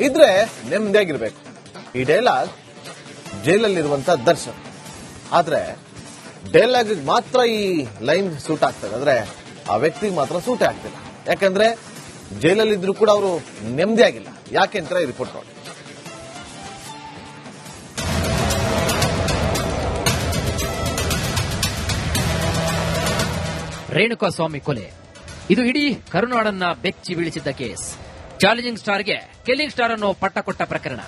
ಇದ್ರೆ ನೆಮ್ಮದಿಯಾಗಿರ್ಬೇಕು. ಈ ಡೈಲಾಗ್ ಜೈಲಲ್ಲಿರುವಂತ ದರ್ಶನ್. ಆದ್ರೆ ಡೈಲಾಗ್ ಮಾತ್ರ ಈ ಲೈನ್ ಸೂಟ್ ಆಗ್ತದೆ. ಆದ್ರೆ ಆ ವ್ಯಕ್ತಿಗೆ ಮಾತ್ರ ಸೂಟ್ ಆಗ್ತಿಲ್ಲ. ಯಾಕಂದ್ರೆ ಜೈಲಲ್ಲಿದ್ರು ಕೂಡ ಅವರು ನೆಮ್ಮದಿಯಾಗಿಲ್ಲ. ಯಾಕೆ ಅಂತ ಈ ರಿಪೋರ್ಟ್ ನೋಡಿ. ರೇಣುಕಾಸ್ವಾಮಿ ಕೊಲೆ. ಇದು ಇಡೀ ಕರುನಾಡನ್ನ ಬೆಚ್ಚಿ ಬೀಳಿಸಿದ್ದ ಕೇಸ್. ಚಾಲೆಂಜಿಂಗ್ ಸ್ಟಾರ್ಗೆ ಕಿಲ್ಲಿಂಗ್ ಸ್ಟಾರ್ ಅನ್ನು ಪಟ್ಟ ಕೊಟ್ಟ ಪ್ರಕರಣ.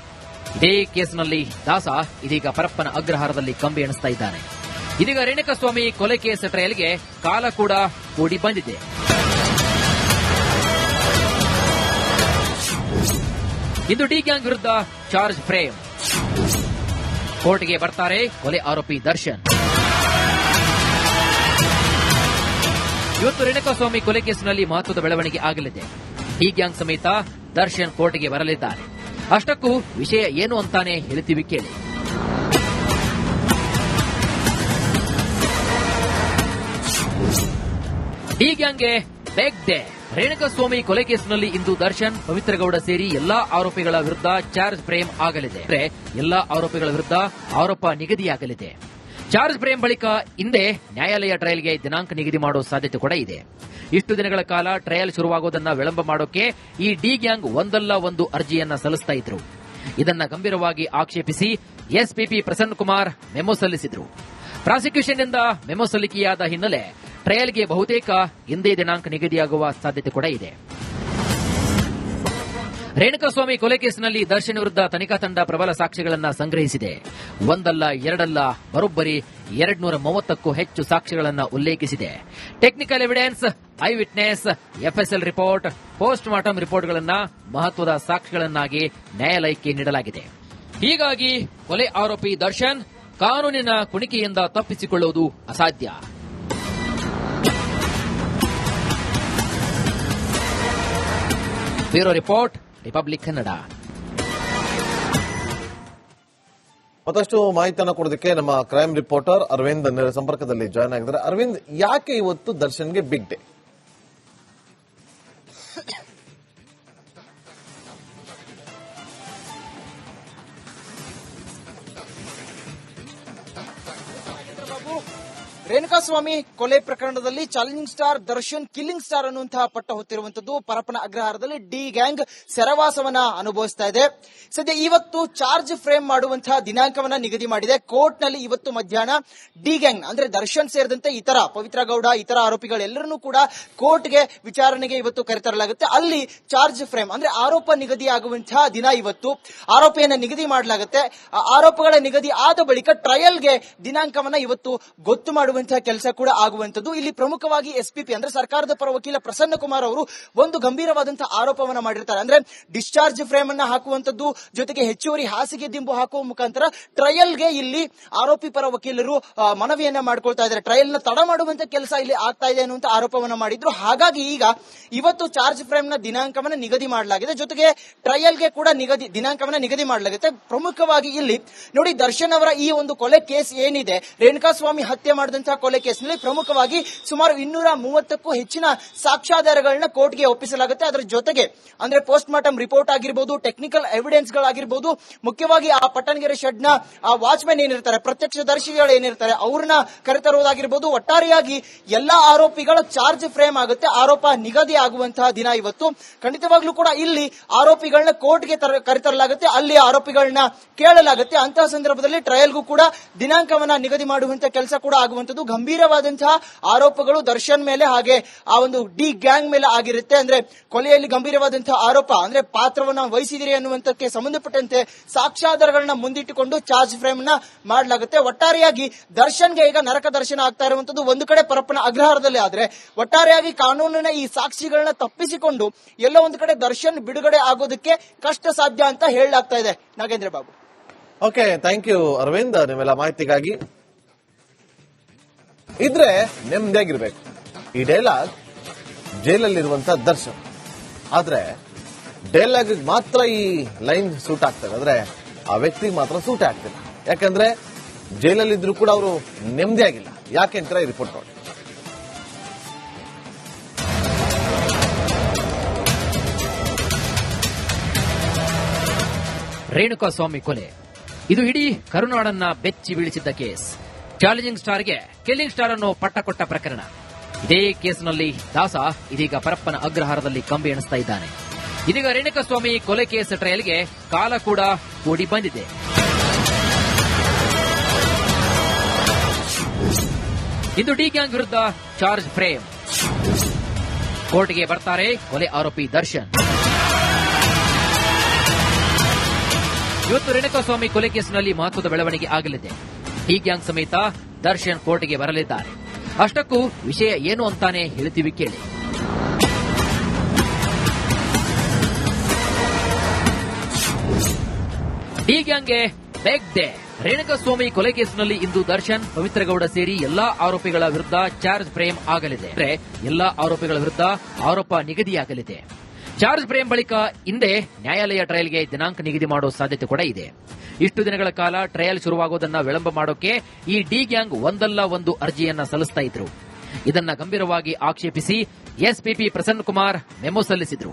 ಇದೇ ಕೇಸ್ನಲ್ಲಿ ದಾಸ ಇದೀಗ ಪರಪ್ಪನ ಅಗ್ರಹಾರದಲ್ಲಿ ಕಂಬಿ ಎಣಿಸ್ತಾ ಇದ್ದಾನೆ. ಇದೀಗ ರೇಣುಕಸ್ವಾಮಿ ಕೊಲೆ ಕೇಸ್ ಟ್ರಯಲ್ಗೆ ಕಾಲ ಕೂಡ ಕೂಡಿ ಬಂದಿದೆ. ಇಂದು ಡಿ ಗ್ಯಾಂಗ್ ವಿರುದ್ಧ ಚಾರ್ಜ್ ಫ್ರೇಮ್. ಕೋರ್ಟ್ಗೆ ಬರ್ತಾರೆ ಕೊಲೆ ಆರೋಪಿ ದರ್ಶನ್. ಇವತ್ತು ರೇಣುಕಾಸ್ವಾಮಿ ಕೊಲೆ ಕೇಸಿನಲ್ಲಿ ಮಹತ್ವದ ಬೆಳವಣಿಗೆ ಆಗಲಿದೆ. ಡಿ ಗ್ಯಾಂಗ್ ಸಮೇತ ದರ್ಶನ್ ಕೋರ್ಟ್ಗೆ ಬರಲಿದ್ದಾರೆ. ಅಷ್ಟಕ್ಕೂ ವಿಷಯ ಏನು ಅಂತಾನೆ ಹೇಳ್ತೀವಿ ಕೇಳಿ. ಹೀಗ್ಯಾಂಗೆ ಬೆಗ್ ಡೇ. ರೇಣುಕಸ್ವಾಮಿ ಕೊಲೆ ಕೇಸಿನಲ್ಲಿ ಇಂದು ದರ್ಶನ್, ಪವಿತ್ರಗೌಡ ಸೇರಿ ಎಲ್ಲಾ ಆರೋಪಿಗಳ ವಿರುದ್ಧ ಚಾರ್ಜ್ ಫ್ರೇಮ್ ಆಗಲಿದೆ. ಎಲ್ಲಾ ಆರೋಪಿಗಳ ವಿರುದ್ಧ ಆರೋಪ ನಿಗದಿಯಾಗಲಿದೆ. ಚಾರ್ಜ್ ಫ್ರೇಮ್ ಬಳಿಕ ಹಿಂದೆ ನ್ಯಾಯಾಲಯ ಟ್ರಯಲ್ಗೆ ದಿನಾಂಕ ನಿಗದಿ ಮಾಡೋ ಸಾಧ್ಯತೆ ಕೂಡ ಇದೆ. ಇಷ್ಟು ದಿನಗಳ ಕಾಲ ಟ್ರಯಲ್ ಶುರುವಾಗೋದನ್ನ ವಿಳಂಬ ಮಾಡೋಕೆ ಈ ಡಿ ಗ್ಯಾಂಗ್ ಒಂದಲ್ಲ ಒಂದು ಅರ್ಜಿಯನ್ನ ಸಲ್ಲಿಸ್ತಾ ಇದ್ರು. ಇದನ್ನ ಗಂಭೀರವಾಗಿ ಆಕ್ಷೇಪಿಸಿ ಎಸ್ಪಿಪಿ ಪ್ರಸನ್ನ ಕುಮಾರ್ ಮೆಮೊ ಸಲ್ಲಿಸಿದ್ರು. ಪ್ರಾಸಿಕ್ಯೂಷನ್ನಿಂದ ಮೆಮೊ ಸಲ್ಲಿಕೆಯಾದ ಹಿನ್ನೆಲೆ ಟ್ರಯಲ್ಗೆ ಬಹುತೇಕ ಇಂದೇ ದಿನಾಂಕ ನಿಗದಿಯಾಗುವ ಸಾಧ್ಯತೆ ಕೂಡ ಇದೆ. ರೇಣುಕಾಸ್ವಾಮಿ ಕೊಲೆ ಕೇಸಿನಲ್ಲಿ ದರ್ಶನ್ ವಿರುದ್ಧ ತನಿಖಾ ತಂಡ ಪ್ರಬಲ ಸಾಕ್ಷಿಗಳನ್ನು ಸಂಗ್ರಹಿಸಿದೆ. ಒಂದಲ್ಲ, ಎರಡಲ್ಲ ಬರೋಬ್ಬರಿ ಎರಡ್ನೂರ ಮೂವತ್ತಕ್ಕೂ ಹೆಚ್ಚು ಸಾಕ್ಷಿಗಳನ್ನು ಉಲ್ಲೇಖಿಸಿದೆ. Technical evidence eye witness FSL report post mortem ರಿಪೋರ್ಟ್ಗಳನ್ನು ಮಹತ್ವದ ಸಾಕ್ಷಿಗಳನ್ನಾಗಿ ನ್ಯಾಯಾಲಯಕ್ಕೆ ನೀಡಲಾಗಿದೆ. ಹೀಗಾಗಿ ಕೊಲೆ ಆರೋಪಿ ದರ್ಶನ್ ಕಾನೂನಿನ ಕುಣಿಕೆಯಿಂದ ತಪ್ಪಿಸಿಕೊಳ್ಳುವುದು ಅಸಾಧ್ಯ. ಬ್ಯೂರೋ ರಿಪೋರ್ಟ್ ರಿಪಬ್ಲಿಕ್ ಕನ್ನಡ ಮತ್ತಷ್ಟು ಮಾಹಿತಿಯನ್ನು ಕೊಡೋದಕ್ಕೆ ನಮ್ಮ ಕ್ರೈಮ್ ರಿಪೋರ್ಟರ್ ಅರವಿಂದ್ ಸಂಪರ್ಕದಲ್ಲಿ ಜಾಯ್ನ್ ಆಗಿದ್ದಾರೆ. ಅರವಿಂದ್, ಯಾಕೆ ಇವತ್ತು ದರ್ಶನ್ಗೆ ಬಿಗ್ ಡೇ ರೇಣುಕಾಸ್ವಾಮಿ ಕೊಲೆ ಪ್ರಕರಣದಲ್ಲಿ challenging star Darshan killing star ಅನ್ನುವಂತಹ ಪಟ್ಟ ಹೊತ್ತಿರುವಂತದ್ದು ಪರಪ್ಪನ ಅಗ್ರಹಾರದಲ್ಲಿ ಡಿ ಗ್ಯಾಂಗ್ ಸೆರವಾಸವನ್ನ ಅನುಭವಿಸ್ತಾ ಇದೆ. ಸದ್ಯ ಇವತ್ತು ಚಾರ್ಜ್ ಫ್ರೇಮ್ ಮಾಡುವಂತಹ ದಿನಾಂಕವನ್ನ ನಿಗದಿ ಮಾಡಿದೆ. ಕೋರ್ಟ್ನಲ್ಲಿ ಇವತ್ತು ಮಧ್ಯಾಹ್ನ ಡಿ ಗ್ಯಾಂಗ್ ಅಂದ್ರೆ ದರ್ಶನ್ ಸೇರಿದಂತೆ ಇತರ ಪವಿತ್ರ ಗೌಡ, ಇತರ ಆರೋಪಿಗಳೆಲ್ಲರನ್ನೂ ಕೂಡ ಕೋರ್ಟ್ಗೆ ವಿಚಾರಣೆಗೆ ಇವತ್ತು ಕರೆತರಲಾಗುತ್ತೆ. ಅಲ್ಲಿ ಚಾರ್ಜ್ ಫ್ರೇಮ್, ಅಂದ್ರೆ ಆರೋಪ ನಿಗದಿ ಆಗುವಂತಹ ದಿನ ಇವತ್ತು. ಆರೋಪಿಯನ್ನ ನಿಗದಿ ಮಾಡಲಾಗುತ್ತೆ. ಆರೋಪಗಳ ನಿಗದಿ ಆದ ಬಳಿಕ ಟ್ರಯಲ್ಗೆ ದಿನಾಂಕವನ್ನ ಇವತ್ತು ಗೊತ್ತು ಮಾಡುವಂತಹ ಕೆಲಸ ಕೂಡ ಆಗುವಂತದ್ದು ಇಲ್ಲಿ ಪ್ರಮುಖವಾಗಿ ಎಸ್ಪಿಪಿ ಅಂದ್ರೆ ಸರ್ಕಾರದ ಪರ ವಕೀಲ ಪ್ರಸನ್ನ ಕುಮಾರ್ ಅವರು ಒಂದು ಗಂಭೀರವಾದಂತಹ ಆರೋಪವನ್ನ ಮಾಡಿರ್ತಾರೆ. ಅಂದ್ರೆ ಡಿಸ್ಚಾರ್ಜ್ ಫ್ರೇಮ್ ಅನ್ನ ಹಾಕುವಂತದ್ದು ಜೊತೆಗೆ ಹೆಚ್ಚುವರಿ ಹಾಸಿಗೆ ದಿಂಬು ಹಾಕುವ ಮುಖಾಂತರ ಟ್ರಯಲ್ಗೆ ಇಲ್ಲಿ ಆರೋಪಿ ಪರ ವಕೀಲರು ಮನವಿಯನ್ನ ಮಾಡ್ಕೊಳ್ತಾ ಇದ್ದಾರೆ. ಟ್ರಯಲ್ನ ತಡ ಮಾಡುವಂತಹ ಕೆಲಸ ಇಲ್ಲಿ ಆಗ್ತಾ ಇದೆ ಅನ್ನುವಂತ ಆರೋಪವನ್ನ ಮಾಡಿದ್ರು. ಹಾಗಾಗಿ ಈಗ ಇವತ್ತು ಚಾರ್ಜ್ ಫ್ರೇಮ್ನ ದಿನಾಂಕವನ್ನ ನಿಗದಿ ಮಾಡಲಾಗಿದೆ. ಜೊತೆಗೆ ಟ್ರಯಲ್ಗೆ ಕೂಡ ನಿಗದಿ, ದಿನಾಂಕವನ್ನ ನಿಗದಿ ಮಾಡಲಾಗುತ್ತೆ. ಪ್ರಮುಖವಾಗಿ ಇಲ್ಲಿ ನೋಡಿ ದರ್ಶನ್ ಅವರ ಈ ಒಂದು ಕೊಲೆ ಕೇಸ್ ಏನಿದೆ, ರೇಣುಕಾಸ್ವಾಮಿ ಹತ್ಯೆ ಮಾಡಿದಂತಹ ಕೊಲೆ ಕೇಸ್ನಲ್ಲಿ ಪ್ರಮುಖವಾಗಿ ಸುಮಾರು ಇನ್ನೂರ ಮೂವತ್ತಕ್ಕೂ ಹೆಚ್ಚಿನ ಸಾಕ್ಷ್ಯಾಧಾರಗಳನ್ನ ಕೋರ್ಟ್ಗೆ ಒಪ್ಪಿಸಲಾಗುತ್ತೆ. ಅದರ ಜೊತೆಗೆ ಅಂದ್ರೆ ಪೋಸ್ಟ್ ಮಾರ್ಟಮ್ ರಿಪೋರ್ಟ್ ಆಗಿರ್ಬೋದು, ಟೆಕ್ನಿಕಲ್ ಎವಿಡೆನ್ಸ್ ಗಳಾಗಿರ್ಬೋದು ಮುಖ್ಯವಾಗಿ ಆ ಪಟ್ಟಣಗೆರೆ ಶೆಡ್ನ ಆ ವಾಚ್ಮೆನ್ ಏನಿರ್ತಾರೆ ಪ್ರತ್ಯಕ್ಷದರ್ಶಿಗಳು ಏನಿರ್ತಾರೆ, ಅವ್ರನ್ನ ಕರೆತರುವುದಾಗಿರ್ಬೋದು, ಒಟ್ಟಾರೆಯಾಗಿ ಎಲ್ಲಾ ಆರೋಪಿಗಳ ಚಾರ್ಜ್ ಫ್ರೇಮ್ ಆಗುತ್ತೆ, ಆರೋಪ ನಿಗದಿ ಆಗುವಂತಹ ದಿನ ಇವತ್ತು. ಖಂಡಿತವಾಗ್ಲೂ ಕೂಡ ಇಲ್ಲಿ ಆರೋಪಿಗಳನ್ನ ಕೋರ್ಟ್ಗೆ ತರ- ಕರೆತರಲಾಗುತ್ತೆ, ಅಲ್ಲಿ ಆರೋಪಿಗಳನ್ನ ಕೇಳಲಾಗುತ್ತೆ. ಅಂತಹ ಸಂದರ್ಭದಲ್ಲಿ ಟ್ರಯಲ್ಗೂ ಕೂಡ ದಿನಾಂಕವನ್ನ ನಿಗದಿ ಮಾಡುವಂತಹ ಕೆಲಸ ಕೂಡ ಆಗುವಂತದ್ದು ಗಂಭೀರವಾದಂತಹ ಆರೋಪಗಳು ದರ್ಶನ್ ಮೇಲೆ ಹಾಗೆ ಆ ಒಂದು ಡಿ ಗ್ಯಾಂಗ್ ಮೇಲೆ ಆಗಿರುತ್ತೆ. ಅಂದ್ರೆ ಕೊಲೆಯಲ್ಲಿ ಗಂಭೀರವಾದಂತಹ ಆರೋಪ, ಅಂದ್ರೆ ಪಾತ್ರವನ್ನ ವಹಿಸಿದಿರಿ ಅನ್ನುವಂಥಕ್ಕೆ ಸಂಬಂಧಪಟ್ಟಂತೆ ಸಾಕ್ಷ್ಯಾಧಾರಗಳನ್ನ ಮುಂದಿಟ್ಟುಕೊಂಡು ಚಾರ್ಜ್ ಫ್ರೇಮ್ನ ಮಾಡಲಾಗುತ್ತೆ. ಒಟ್ಟಾರೆಯಾಗಿ ದರ್ಶನ್ಗೆ ಈಗ ನರಕ ದರ್ಶನ ಆಗ್ತಾ ಇರುವಂತದ್ದು ಒಂದು ಕಡೆ ಪರಪ್ಪನ ಅಗ್ರಹಾರದಲ್ಲಿ ಆದ್ರೆ ಒಟ್ಟಾರೆಯಾಗಿ ಕಾನೂನಿನ ಈ ಸಾಕ್ಷಿಗಳನ್ನ ತಪ್ಪಿಸಿಕೊಂಡು ಎಲ್ಲ ಒಂದು ಕಡೆ ದರ್ಶನ್ ಬಿಡುಗಡೆ ಆಗೋದಕ್ಕೆ ಕಷ್ಟ ಸಾಧ್ಯ ಅಂತ ಹೇಳಲಾಗ್ತಾ ಇದೆ. Nagendra Babu. Okay thank you Arvind ನಿಮ್ಮೆಲ್ಲ ಮಾಹಿತಿಗಾಗಿ ಇದ್ರೆ ನೆಮ್ಮದಿಯಾಗಿರ್ಬೇಕು. ಈ ಡೈಲಾಗ್ ಜೈಲಲ್ಲಿರುವಂತ ದರ್ಶನ್. ಆದ್ರೆ ಡೈಲಾಗ್ ಮಾತ್ರ ಈ ಲೈನ್ ಸೂಟ್ ಆಗ್ತದೆ. ಆದ್ರೆ ಆ ವ್ಯಕ್ತಿಗೆ ಮಾತ್ರ ಸೂಟ್ ಆಗ್ತಿಲ್ಲ. ಯಾಕಂದ್ರೆ ಜೈಲಲ್ಲಿದ್ರು ಕೂಡ ಅವರು ನೆಮ್ಮದಿಯಾಗಿಲ್ಲ. ಯಾಕೆ ಅಂತ ರಿಪೋರ್ಟ್ ನೋಡಿ. ರೇಣುಕಾಸ್ವಾಮಿ ಕೊಲೆ. ಇದು ಇಡೀ ಕರುನಾಡನ್ನ ಬೆಚ್ಚಿ ಬೀಳಿಸಿದ್ದ ಕೇಸ್. ಚಾಲೆಂಜಿಂಗ್ ಸ್ಟಾರ್ಗೆ ಕಿಲ್ಲಿಂಗ್ ಸ್ಟಾರ್ ಅನ್ನು ಪಟ್ಟ ಕೊಟ್ಟ ಪ್ರಕರಣ. ಇದೇ ಕೇಸ್ನಲ್ಲಿ ದಾಸ ಇದೀಗ ಪರಪ್ಪನ ಅಗ್ರಹಾರದಲ್ಲಿ ಕಂಬಿ ಎಣಿಸ್ತಾ ಇದ್ದಾನೆ. ಇದೀಗ ರೇಣುಕಸ್ವಾಮಿ ಕೊಲೆ ಕೇಸ್ ಟ್ರಯಲ್ಗೆ ಕಾಲ ಕೂಡ ಓಡಿ ಬಂದಿದೆ. ಇಂದು ಡಿ ಗ್ಯಾಂಗ್ ವಿರುದ್ಧ ಚಾರ್ಜ್ ಫ್ರೇಮ್. ಕೋರ್ಟ್ಗೆ ಬರ್ತಾರೆ ಕೊಲೆ ಆರೋಪಿ ದರ್ಶನ್. ಇವತ್ತು ರೇಣುಕಾಸ್ವಾಮಿ ಕೊಲೆ ಕೇಸ್ನಲ್ಲಿ ಮಹತ್ವದ ಬೆಳವಣಿಗೆ ಆಗಲಿದೆ. ಡಿ ಗ್ಯಾಂಗ್ ಸಮೇತ ದರ್ಶನ್ ಕೋರ್ಟ್ಗೆ ಬರಲಿದ್ದಾರೆ. ಅಷ್ಟಕ್ಕೂ ವಿಷಯ ಏನು ಅಂತಾನೆ ಹೇಳ್ತೀವಿ ಕೇಳಿ. ಹೀಗ್ಯಾಂಗ್ಗೆ ಗ್ಯಾಂಗ್ಗೆ ಬೆಗ್ ಡೇ. ರೇಣುಕಾಸ್ವಾಮಿ ಕೊಲೆ ಕೇಸಿನಲ್ಲಿ ಇಂದು ದರ್ಶನ್, ಪವಿತ್ರಗೌಡ ಸೇರಿ ಎಲ್ಲಾ ಆರೋಪಿಗಳ ವಿರುದ್ಧ ಚಾರ್ಜ್ ಫ್ರೇಮ್ ಆಗಲಿದೆ. ಎಲ್ಲಾ ಆರೋಪಿಗಳ ವಿರುದ್ಧ ಆರೋಪ ನಿಗದಿಯಾಗಲಿದೆ. ಚಾರ್ಜ್ ಪ್ರೇಮ್ ಬಳಿಕ ಹಿಂದೆ ನ್ಯಾಯಾಲಯ ಟ್ರಯಲ್ಗೆ ದಿನಾಂಕ ನಿಗದಿ ಮಾಡೋ ಸಾಧ್ಯತೆ ಕೂಡ ಇದೆ. ಇಷ್ಟು ದಿನಗಳ ಕಾಲ ಟ್ರಯಲ್ ಶುರುವಾಗೋದನ್ನ ವಿಳಂಬ ಮಾಡೋಕೆ ಈ ಡಿ ಗ್ಯಾಂಗ್ ಒಂದಲ್ಲ ಒಂದು ಅರ್ಜಿಯನ್ನ ಸಲ್ಲಿಸ್ತಾ ಇದ್ರು. ಇದನ್ನ ಗಂಭೀರವಾಗಿ ಆಕ್ಷೇಪಿಸಿ ಎಸ್ಪಿಪಿ ಪ್ರಸನ್ನ ಕುಮಾರ್ ಮೆಮೊ ಸಲ್ಲಿಸಿದ್ರು.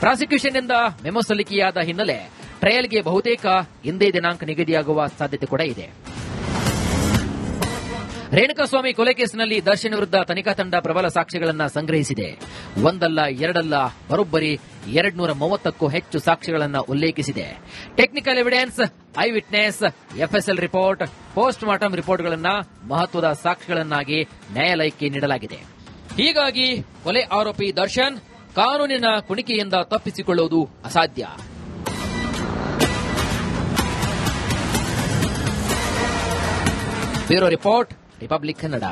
ಪ್ರಾಸಿಕ್ಯೂಷನ್ ಇಂದ ಮೆಮೊ ಸಲ್ಲಿಕೆಯಾದ ಹಿನ್ನೆಲೆ ಟ್ರಯಲ್ಗೆ ಬಹುತೇಕ ಇಂದೇ ದಿನಾಂಕ ನಿಗದಿಯಾಗುವ ಸಾಧ್ಯತೆ ಕೂಡ ಇದೆ. ರೇಣುಕಾಸ್ವಾಮಿ ಕೊಲೆ ಕೇಸಿನಲ್ಲಿ ದರ್ಶನ್ ವಿರುದ್ಧ ತನಿಖಾ ತಂಡ ಪ್ರಬಲ ಸಾಕ್ಷ್ಯಗಳನ್ನ ಸಂಗ್ರಹಿಸಿದೆ. ಒಂದಲ್ಲ, ಎರಡಲ್ಲ, ಬರೋಬ್ಬರಿ ಎರಡ್ನೂರ ಮೂವತ್ತಕ್ಕೂ ಹೆಚ್ಚು ಸಾಕ್ಷ್ಯಗಳನ್ನು ಉಲ್ಲೇಖಿಸಿದೆ. Technical evidence eye witness FSL report post mortem ರಿಪೋರ್ಟ್ಗಳನ್ನ ಮಹತ್ವದ ಸಾಕ್ಷ್ಯಗಳನ್ನಾಗಿ ನ್ಯಾಯಾಲಯಕ್ಕೆ ನೀಡಲಾಗಿದೆ. ಹೀಗಾಗಿ ಕೊಲೆ ಆರೋಪಿ ದರ್ಶನ್ ಕಾನೂನಿನ ಕುಣಿಕೆಯಿಂದ ತಪ್ಪಿಸಿಕೊಳ್ಳುವುದು ಅಸಾಧ್ಯ. Bureau report Republic Kannada.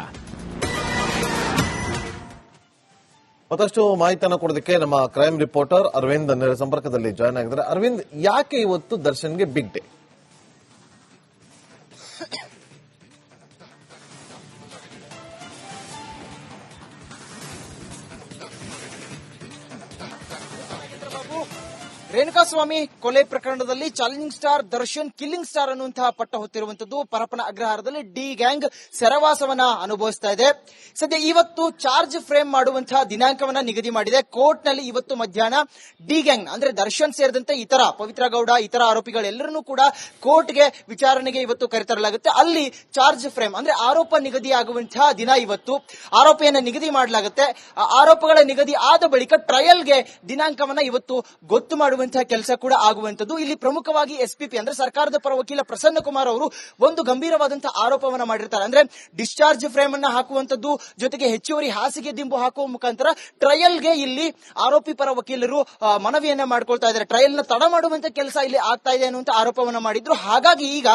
ಮತ್ತಷ್ಟು ಮಾಹಿತಿಯನ್ನು ಕೊಡೋದಕ್ಕೆ ನಮ್ಮ ಕ್ರೈಮ್ ರಿಪೋರ್ಟರ್ ಅರವಿಂದ್ ನೇರ ಸಂಪರ್ಕದಲ್ಲಿ ಜಾಯ್ನ್ ಆಗಿದ್ದಾರೆ. ಅರವಿಂದ್, ಯಾಕೆ ಇವತ್ತು ದರ್ಶನ್ಗೆ ಬಿಗ್ ಡೇ ರೇಣುಕಾಸ್ವಾಮಿ ಕೊಲೆ ಪ್ರಕರಣದಲ್ಲಿ challenging star Darshan killing star ಅನ್ನುವಂತಹ ಪಟ್ಟ ಹೊತ್ತಿರುವಂತದ್ದು ಪರಪನ ಅಗ್ರಹಾರದಲ್ಲಿ ಡಿ ಗ್ಯಾಂಗ್ ಸೆರವಾಸವನ್ನ ಅನುಭವಿಸ್ತಾ ಇದೆ. ಸದ್ಯ ಇವತ್ತು ಚಾರ್ಜ್ ಫ್ರೇಮ್ ಮಾಡುವಂತಹ ದಿನಾಂಕವನ್ನ ನಿಗದಿ ಮಾಡಿದೆ. ಕೋರ್ಟ್ನಲ್ಲಿ ಇವತ್ತು ಮಧ್ಯಾಹ್ನ ಡಿ ಗ್ಯಾಂಗ್, ಅಂದ್ರೆ ದರ್ಶನ್ ಸೇರಿದಂತೆ ಇತರ ಪವಿತ್ರ ಗೌಡ ಇತರ ಆರೋಪಿಗಳೆಲ್ಲರನ್ನೂ ಕೂಡ ಕೋರ್ಟ್ಗೆ ವಿಚಾರಣೆಗೆ ಇವತ್ತು ಕರೆತರಲಾಗುತ್ತೆ. ಅಲ್ಲಿ ಚಾರ್ಜ್ ಫ್ರೇಮ್, ಅಂದ್ರೆ ಆರೋಪ ನಿಗದಿ ಆಗುವಂತಹ ದಿನ ಇವತ್ತು. ಆರೋಪಿಯನ್ನ ನಿಗದಿ ಮಾಡಲಾಗುತ್ತೆ. ಆರೋಪಗಳ ನಿಗದಿ ಆದ ಬಳಿಕ ಟ್ರಯಲ್ಗೆ ದಿನಾಂಕವನ್ನ ಇವತ್ತು ಗೊತ್ತು ಮಾಡುವಂತಹ ಕೆಲಸ ಕೂಡ ಆಗುವಂತದ್ದು ಇಲ್ಲಿ ಪ್ರಮುಖವಾಗಿ ಎಸ್ಪಿಪಿ ಅಂದ್ರೆ ಸರ್ಕಾರದ ಪರ ವಕೀಲ ಪ್ರಸನ್ನ ಕುಮಾರ್ ಅವರು ಒಂದು ಗಂಭೀರವಾದಂತಹ ಆರೋಪವನ್ನ ಮಾಡಿರ್ತಾರೆ. ಅಂದ್ರೆ ಡಿಸ್ಚಾರ್ಜ್ ಫ್ರೇಮ್ ಅನ್ನ ಹಾಕುವಂತದ್ದು ಜೊತೆಗೆ ಹೆಚ್ಚುವರಿ ಹಾಸಿಗೆ ದಿಂಬು ಹಾಕುವ ಮುಖಾಂತರ ಟ್ರಯಲ್ಗೆ ಇಲ್ಲಿ ಆರೋಪಿ ಪರ ವಕೀಲರು ಮನವಿಯನ್ನ ಮಾಡ್ಕೊಳ್ತಾ ಇದ್ದಾರೆ. ಟ್ರಯಲ್ನ ತಡ ಮಾಡುವಂತಹ ಕೆಲಸ ಇಲ್ಲಿ ಆಗ್ತಾ ಇದೆ ಅನ್ನುವಂತ ಆರೋಪವನ್ನ ಮಾಡಿದ್ರು. ಹಾಗಾಗಿ ಈಗ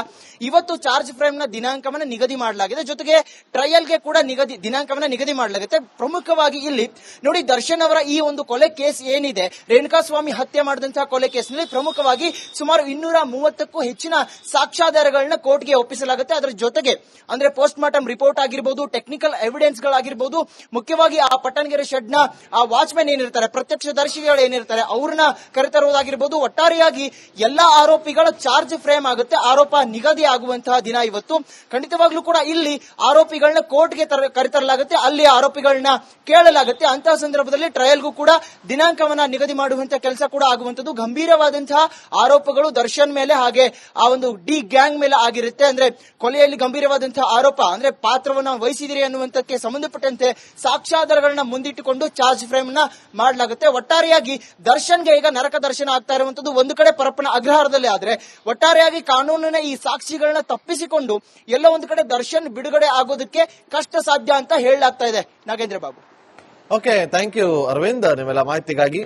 ಇವತ್ತು ಚಾರ್ಜ್ ಫ್ರೇಮ್ನ ದಿನಾಂಕವನ್ನ ನಿಗದಿ ಮಾಡಲಾಗಿದೆ. ಜೊತೆಗೆ ಟ್ರಯಲ್ಗೆ ಕೂಡ ನಿಗದಿ, ದಿನಾಂಕವನ್ನ ನಿಗದಿ ಮಾಡಲಾಗುತ್ತೆ. ಪ್ರಮುಖವಾಗಿ ಇಲ್ಲಿ ನೋಡಿ ದರ್ಶನ್ ಅವರ ಈ ಒಂದು ಕೊಲೆ ಕೇಸ್ ಏನಿದೆ? ರೇಣುಕಾಸ್ವಾಮಿ ಹತ್ಯೆ ಮಾಡಿದಂತಹ ಕೊಲೆ ಕೇಸ್ನಲ್ಲಿ ಪ್ರಮುಖವಾಗಿ ಸುಮಾರು ಇನ್ನೂರ ಮೂವತ್ತಕ್ಕೂ ಹೆಚ್ಚಿನ ಸಾಕ್ಷ್ಯಾಧಾರಗಳನ್ನ ಕೋರ್ಟ್ಗೆ ಒಪ್ಪಿಸಲಾಗುತ್ತೆ. ಅದರ ಜೊತೆಗೆ ಅಂದ್ರೆ ಪೋಸ್ಟ್ ಮಾರ್ಟಮ್ ರಿಪೋರ್ಟ್ ಆಗಿರ್ಬೋದು, ಟೆಕ್ನಿಕಲ್ ಎವಿಡೆನ್ಸ್ ಗಳಾಗಿರ್ಬೋದು ಮುಖ್ಯವಾಗಿ ಆ ಪಟ್ಟಣಗೆರೆ ಶೆಡ್ನ ಆ ಮ್ಯಾನ್ ಏನಿರ್ತಾರೆ, ಪ್ರತ್ಯಕ್ಷದರ್ಶಿಗಳು ಏನಿರ್ತಾರೆ, ಅವ್ರನ್ನ ಕರೆತರುವುದಾಗಿರ್ಬೋದು, ಒಟ್ಟಾರೆಯಾಗಿ ಎಲ್ಲಾ ಆರೋಪಿಗಳ ಚಾರ್ಜ್ ಫ್ರೇಮ್ ಆಗುತ್ತೆ. ಆರೋಪ ನಿಗದಿ ಆಗುವಂತಹ ದಿನ ಇವತ್ತು. ಖಂಡಿತವಾಗ್ಲೂ ಕೂಡ ಇಲ್ಲಿ ಆರೋಪಿಗಳನ್ನ ಕೋರ್ಟ್ಗೆ ತರ- ಕರೆತರಲಾಗುತ್ತೆ. ಅಲ್ಲಿ ಆರೋಪಿಗಳನ್ನ ಕೇಳಲಾಗುತ್ತೆ. ಅಂತಹ ಸಂದರ್ಭದಲ್ಲಿ ಟ್ರಯಲ್ಗೂ ಕೂಡ ದಿನಾಂಕವನ್ನ ನಿಗದಿ ಮಾಡುವಂತಹ ಕೆಲಸ ಕೂಡ ಆಗುವಂತದ್ದು ಗಂಭೀರವಾದಂತಹ ಆರೋಪಗಳು ದರ್ಶನ್ ಮೇಲೆ ಹಾಗೆ ಆ ಒಂದು ಡಿ ಗ್ಯಾಂಗ್ ಮೇಲೆ ಆಗಿರುತ್ತೆ. ಅಂದ್ರೆ ಕೊಲೆಯಲ್ಲಿ ಗಂಭೀರವಾದಂತಹ ಆರೋಪ, ಅಂದ್ರೆ ಪಾತ್ರವನ್ನ ವಹಿಸಿದಿರಿ ಅನ್ನುವಂತಕ್ಕೆ ಸಂಬಂಧಪಟ್ಟಂತೆ ಸಾಕ್ಷ್ಯಾಧಾರಗಳನ್ನ ಮುಂದಿಟ್ಟುಕೊಂಡು ಚಾರ್ಜ್ ಫ್ರೇಮ್ನ ಮಾಡಲಾಗುತ್ತೆ. ಒಟ್ಟಾರೆಯಾಗಿ ದರ್ಶನ್ಗೆ ಈಗ ನರಕ ದರ್ಶನ ಆಗ್ತಾ ಇರುವಂತದ್ದು ಒಂದು ಕಡೆ ಪರಪ್ಪನ ಅಗ್ರಹಾರದಲ್ಲಿ ಆದ್ರೆ ಒಟ್ಟಾರೆಯಾಗಿ ಕಾನೂನಿನ ಈ ಸಾಕ್ಷಿಗಳನ್ನ ತಪ್ಪಿಸಿಕೊಂಡು ಎಲ್ಲ ಒಂದು ಕಡೆ ದರ್ಶನ್ ಬಿಡುಗಡೆ ಆಗೋದಕ್ಕೆ ಕಷ್ಟ ಸಾಧ್ಯ ಅಂತ ಹೇಳಲಾಗ್ತಾ ಇದೆ. Nagendra Babu. Okay thank you Arvind ನಿಮ್ಮೆಲ್ಲ ಮಾಹಿತಿಗಾಗಿ